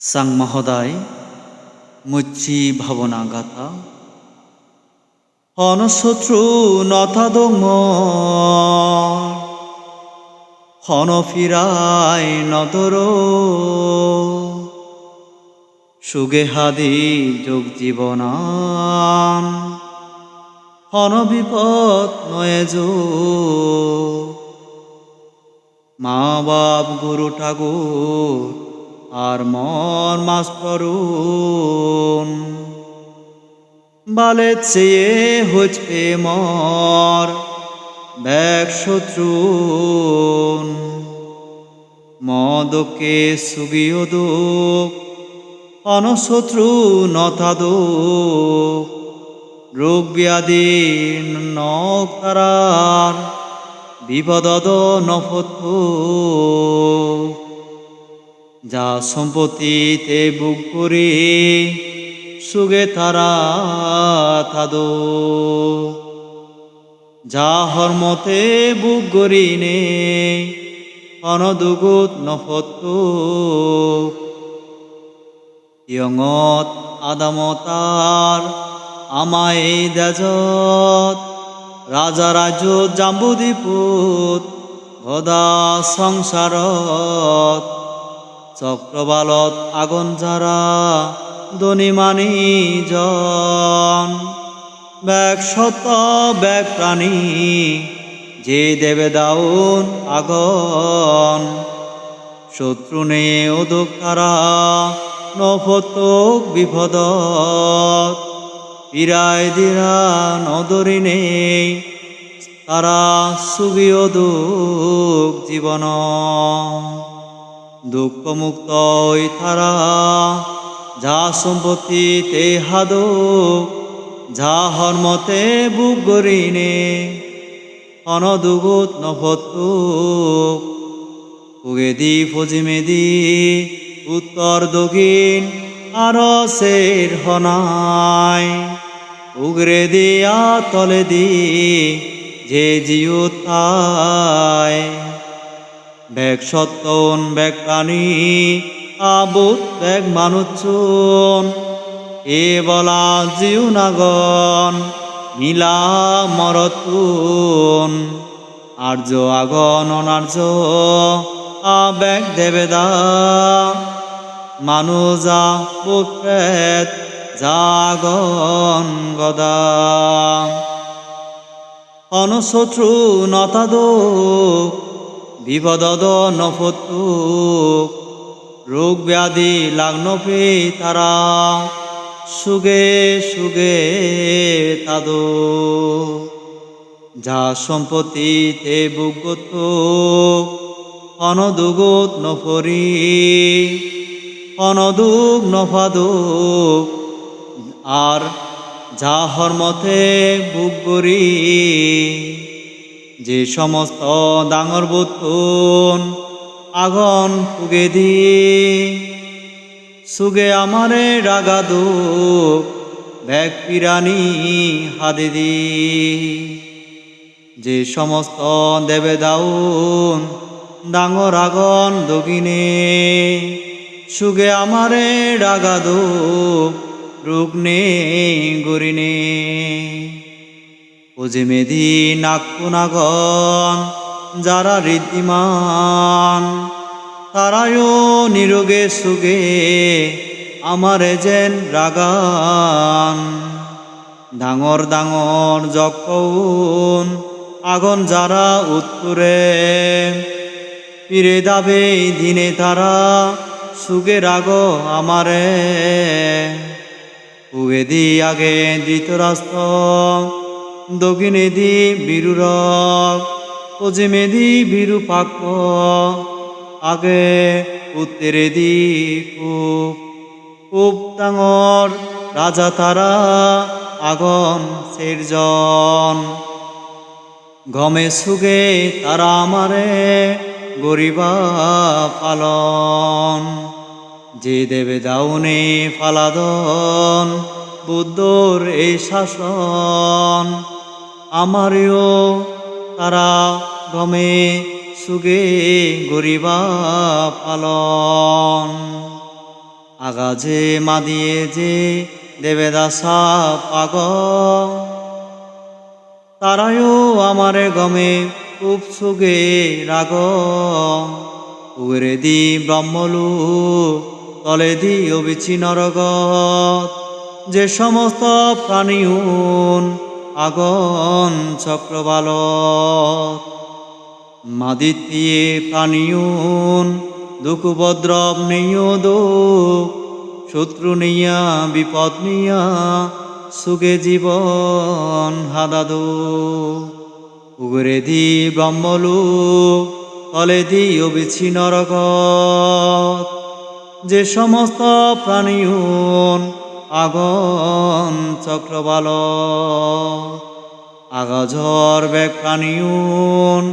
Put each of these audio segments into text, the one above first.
সাং মহোদয় মুচ্ছি ভবনাগাতা হনশত্রু নথাদম। হন ফিরায় নদর সুগে হাদি যোগ জীবনান। হন বিপদ নয়ে মা বাপ গুরু ঠাকুর আর মন মাস্তরুন বালে চেয়ে হচ্ছে মর ব্যাগ শত্রুন মদকে সুগিও দুঃখ, অনশত্রু নথাদুক রোগ ব্যাধি নক তারার বিপদদ নফত যা সম্পত্তিতে বুক করে সুগে তারা থাদো। যা হরমতে বুক গরিনে অনদুগুত নফত ইয়ঙত আদামতার আমায় দেজত, রাজা রাজ্য জাম্বুদীপুত গদা সংসারত। চক্রবালত আগুন যারা দনিমানি জন ব্যাগ সত ব্যাগ প্রাণী, যে দেবে দাউন আগন। শত্রু নে উদক তারা বিপদত। পীরায় দিরা নদরিনে তারা সুগিয় দুঃখ জীবন। দুঃখ মুক্ত তারা, যা সম্পত্তিতে হাদো যা হরমতে বুক গরিনে অনদুগুত নফতুক উগেদি ফজিমেদি, উত্তর দক্ষিণ আর সের হনায়। উগরে দিয়া তলে দি যে জিও তাই। ব্যাগ সত্তন ব্যাগ প্রাণী আবুত ব্যাগ মানুষজন। এ বলা জিউ নাগন মিলা মরতুন। আর্য আগন অনার্য, আবেগ দেবেদা মানুজা পুত্রেত জাগন গদা। অনশত্রু নতাদ বিপদদ নফতুক রোগ ব্যাধি লাগন পে তারা, সুগে সুগে তাদ। যা সম্পত্তিতে বুগত অনদুগত নফরি, অনদুগ নফাদুক আর যা হরমতে বুগরি যে সমস্ত ডাঙর বুতুন আগন পুগে দি সুগে আমারে রাগা দুঃখ, ব্যাগ পিরানি হাদে দি যে সমস্ত দেবে দাউন ডাঙর আগন দগিনে, সুগে আমারে রাগা দুঃখ রুগ্নে গরিনে। ওজে মেধি নাগন যারা ঋদ্ধিমান তারায়ও নিরোগে সুগে, আমারে যেন রাগান। ডাঙর ডাঙর যখন আগুন যারা উত্তরে, ফিরে দাবে দিনে তারা, সুগে রাগ আমারে। উগে দি আগে ধৃতরাষ্ট্র দক্ষিণে দি বীরুরক পশ্চিমে দি বিরূপাক্ষ আগে উত্তরে দি খুব খুব ডাঙর রাজা তারা আগন সেরজন। গমে সুগে তারা আমারে গরিবা পালন যে দেবে দাউনে ফালাদন, বুদ্ধর এই শাসন। আমারও তারা গমে সুগে গরিবা পালন। আগাজে মাদিয়ে যে দেবে দাসা পাগ তারায়ও আমারে গমে খুব সুগে রাগ উগরে দি ব্রহ্মলু তলে দি অবিচি নরগত যে সমস্ত প্রাণীউন আগন চক্রবালত মাদিত্যে প্রাণীউন, দুঃখুপদ্রব নেইও দুঃখ, শত্রু নিয়া, বিপদ নিয়া সুগে জীবন হাদাদু উগরে দি ব্রহ্মলু ফলে দি অবিছি নরগত যে সমস্ত প্রাণীউন আগন চক্রবাল। আগাঝর ব্যাগ প্রাণীউন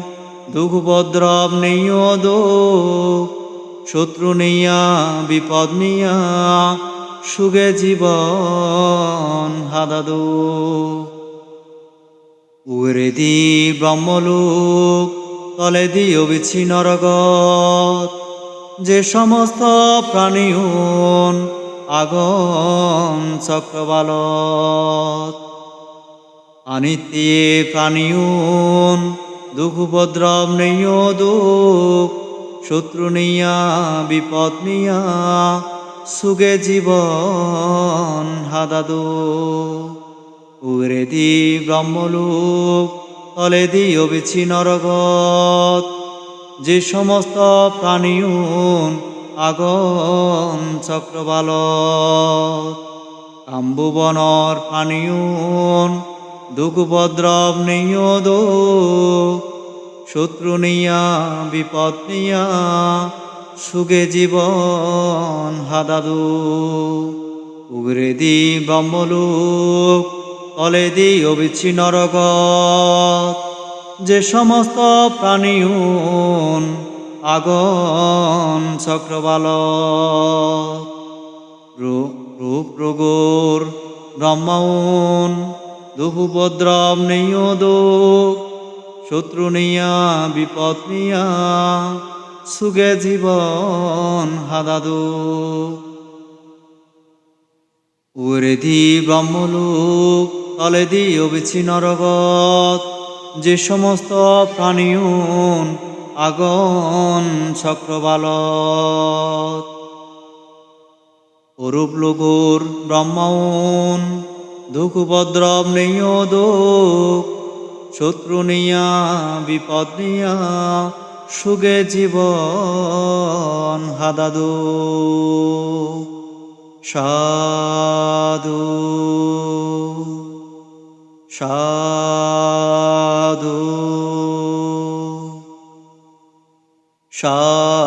দুঃখুপদ্রব নেইও দুঃখ, শত্রু নিয়া, বিপদ নিয়া সুগে জীবন হাদাদু উরে দি ব্রহ্মলোক, তলে দি অবিছি নরগত যে সমস্ত প্রাণীউন আগন চক্রবালত। আনিত্যে প্রাণীউন, দুঃখুপদ্রব নেইও দুঃখ, শত্রু নিয়া বিপদ নিয়া সুগে জীবন হাদাদু উরে দি ব্রহ্মলোক, তলে দি অবিছি নরগত যে সমস্ত প্রাণীউন আগন চক্রবালত কাম্বুবনর প্রাণীউন দুঃখুপদ্রব নেইও দুঃখ শত্রু নিয়া, বিপদ নিয়া সুগে জীবন হাদাদু। উগরে দি ব্রহ্মলোক, তলে দি অবিচ্ছি নরগত যে সমস্ত প্রাণীউন আগন চক্রবালত রূপ রোগর ব্রহ্মাউন দুপুপদ্রব নেইও দুঃখ, শত্রু নিয়া, বিপদ নিয়া সুগে জীবন হাদাদু উরে দি ব্রহ্মলোক, তলে দি অবিছি নরগত যে সমস্ত প্রাণীউন আগন চক্রবালত অরূপ লোগর ব্রহ্মাউন দুঃখুপদ্রব নেইও দুঃখ, শত্রু নিয়া, বিপদ নিয়া সুগে জীবন হাদাদু সাধু সাধু। সাধু